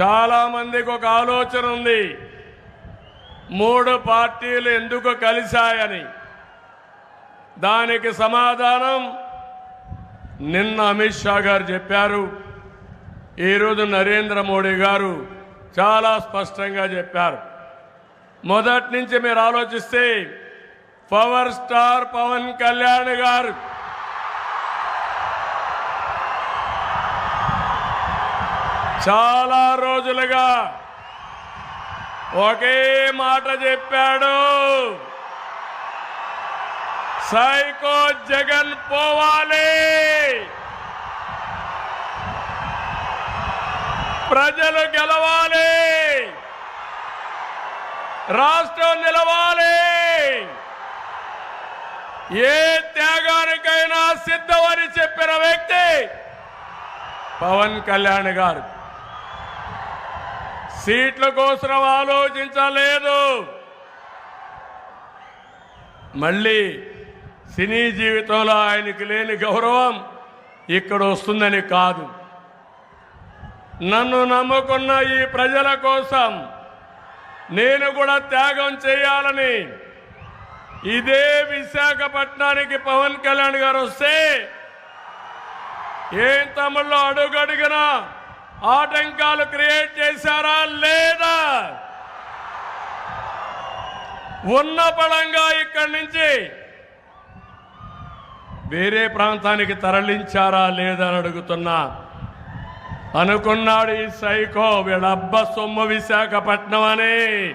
చాలా మందికి ఒక ఆలోచన ఉంది. మూడు పార్టీలు ఎందుకు కలిశాయని. దానికి సమాధానం నిన్న అమిత్ షా గారు చెప్పారు. ఈరోజు నరేంద్ర మోడీ గారు చాలా స్పష్టంగా చెప్పారు. మొదటి నుంచి మీరు ఆలోచిస్తే పవర్ స్టార్ పవన్ కళ్యాణ్ గారు చాలా రోజులుగా ఒకే మాట చెప్పాడు. సైకో జగన్ పోవాలి. ప్రజలు గెలవాలి. రాష్ట్రం నిలవాలి. ఏ త్యాగానికైనా సిద్ధమని చెప్పిన వ్యక్తి పవన్ కళ్యాణ్ గారు. సీట్ల కోసం ఆలోచించలేదు. మళ్ళీ సినీ జీవితంలో ఆయనకి లేని గౌరవం ఇక్కడ వస్తుందని కాదు. నన్ను నమ్ముకున్న ఈ ప్రజల కోసం నేను కూడా త్యాగం చేయాలని ఇదే విశాఖపట్నానికి పవన్ కళ్యాణ్ గారు వస్తే ఏం తమలో అడుగడిగినా ఆటంకాలు క్రియేట్ చేశారా లేదా? ఉన్న బలంగా ఇక్కడి నుంచి వేరే ప్రాంతానికి తరలించారా లేదా అని అడుగుతున్నా. అనుకున్నాడు ఈ సైకో వీళ్ళబ్బ సొమ్ము విశాఖపట్నం అని.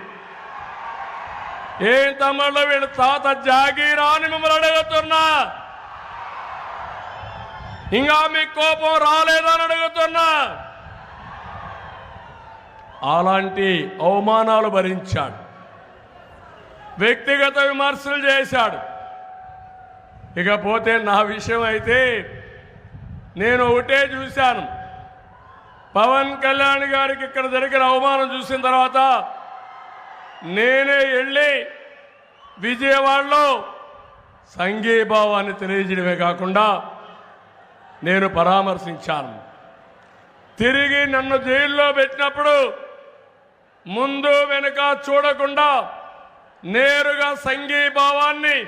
ఏం తమ్ముళ్ళు వీళ్ళ తాత జాగీరా అని మిమ్మల్ని అడుగుతున్నా. ఇంకా మీకు కోపం రాలేదని అడుగుతున్నా. అలాంటి అవమానాలు భరించాడు. వ్యక్తిగత విమర్శలు చేశాడు. ఇకపోతే నా విషయం అయితే నేను ఒకటే చూశాను. పవన్ కళ్యాణ్ గారికి ఇక్కడ జరిగిన అవమానం చూసిన తర్వాత నేనే వెళ్ళి విజయవాడలో సంఘీభావాన్ని తెలియజేయడమే కాకుండా నేను పరామర్శించాను. తిరిగి నన్ను జైల్లో పెట్టినప్పుడు ముందు వెనుక చూడకుండా నేరుగా సంఘీభావాన్ని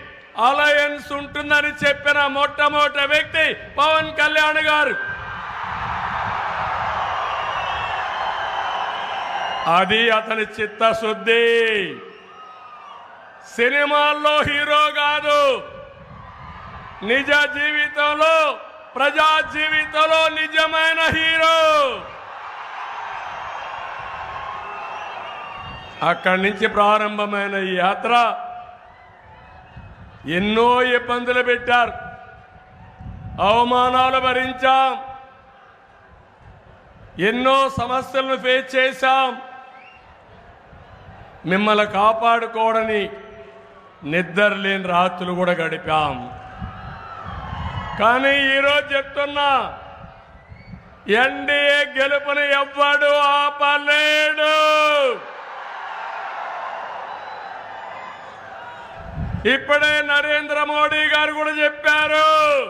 అలయన్స్ ఉంటుందని చెప్పిన మొట్టమొదటి వ్యక్తి పవన్ కళ్యాణ్ గారు. అది అతని చిత్తశుద్ధి. సినిమాల్లో హీరో కాదు. నిజ జీవితంలో ప్రజా జీవితంలో నిజమైన హీరో. అక్కడి నుంచి ప్రారంభమైన ఈ యాత్ర ఎన్నో ఇబ్బందులు పెట్టారు. అవమానాలు భరించాం. ఎన్నో సమస్యలను ఫేస్ చేశాం. మిమ్మల్ని కాపాడుకోవడని నిద్ర లేని రాత్రులు కూడా గడిపాం. కానీ ఈరోజు చెప్తున్నా ఎన్డీఏ గెలుపుని ఎవ్వడు ఆపలేడు. ఇప్పుడే నరేంద్ర మోడీ గారు కూడా చెప్పారు.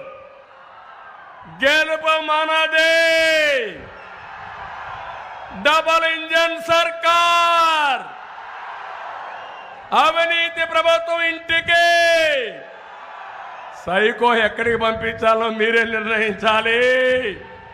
గెలుపు మనదే. డబల్ ఇంజన్ సర్కార్. అవినీతి ప్రభుత్వం ఇంటికి. సైకో ఎక్కడికి పంపించాలో మీరే నిర్ణయించాలి.